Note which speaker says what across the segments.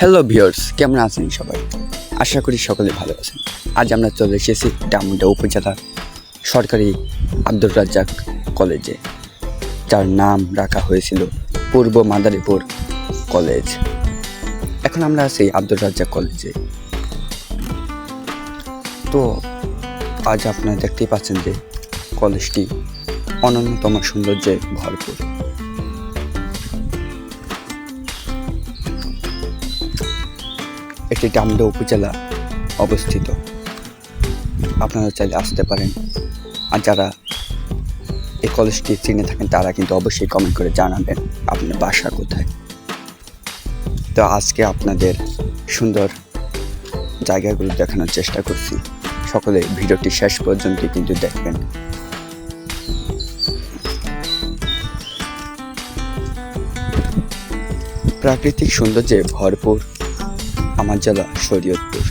Speaker 1: Hello viewers কেমন আছেন সবাই? আশা করি সকলে ভালো আছেন। আজ আমরা চলে এসেছি ডামুডা উপজেলা সরকারি আব্দুর রাজ্জাক কলেজে, যার নাম রাখা হয়েছিল পূর্ব মাদারীপুর কলেজ। এখন আমরা আছি আব্দুর রাজ্জাক কলেজে। তো, আজ আপনারা দেখতেই পাচ্ছেন যে কলেজটি অনন্যতম সৌন্দর্যে ভরপুর। এটি ডামডা উপজেলা অবস্থিত। আপনারা চাইলে আসতে পারেন। আর যারা এই কলেজটি চিনে থাকেন, তারা কিন্তু অবশ্যই কমেন্ট করে জানাবেন আপনার বাসা কোথায়। তো আজকে আপনাদের সুন্দর জায়গাগুলো দেখানোর চেষ্টা করছি। সকলে ভিডিওটি শেষ পর্যন্ত কিন্তু দেখবেন। প্রাকৃতিক সৌন্দর্যে ভরপুর আমার জেলা শরীয়তপুর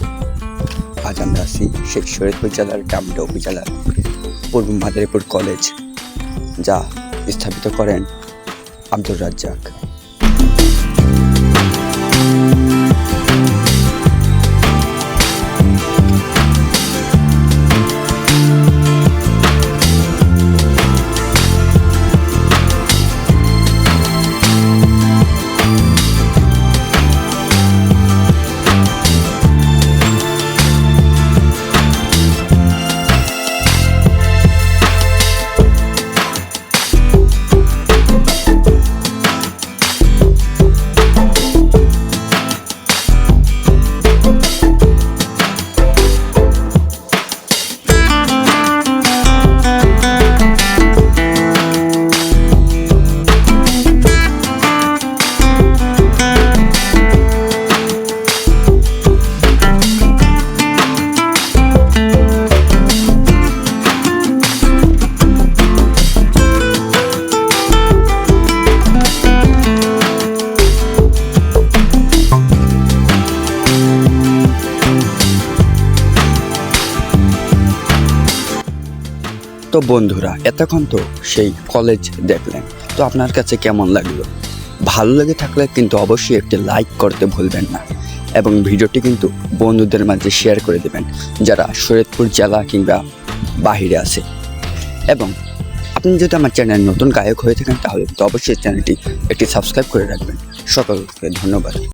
Speaker 1: আজ আমরা আছি সেই শরীয়তপুর জেলার ডামডা উপজেলার পূর্ব মাদারীপুর কলেজ, যা স্থাপিত করেন আব্দুর রাজ্জাক। তো বন্ধুরা, এতক্ষণ তো সেই কলেজ দেখলেন। তো আপনার কাছে কেমন লাগল? ভালো লেগে থাকলে কিন্তু অবশ্যই একটি লাইক করতে ভুলবেন না এবং ভিডিওটি কিন্তু বন্ধুদের মাঝে শেয়ার করে দেবেন, যারা শরীয়তপুর জেলা কিংবা বাহিরে আছে। এবং আপনি যদি আমার চ্যানেল নতুন গায়ক হয়ে থাকেন, তাহলে তো অবশ্যই চ্যানেলটি একটি সাবস্ক্রাইব করে রাখবেন। সকলকে ধন্যবাদ।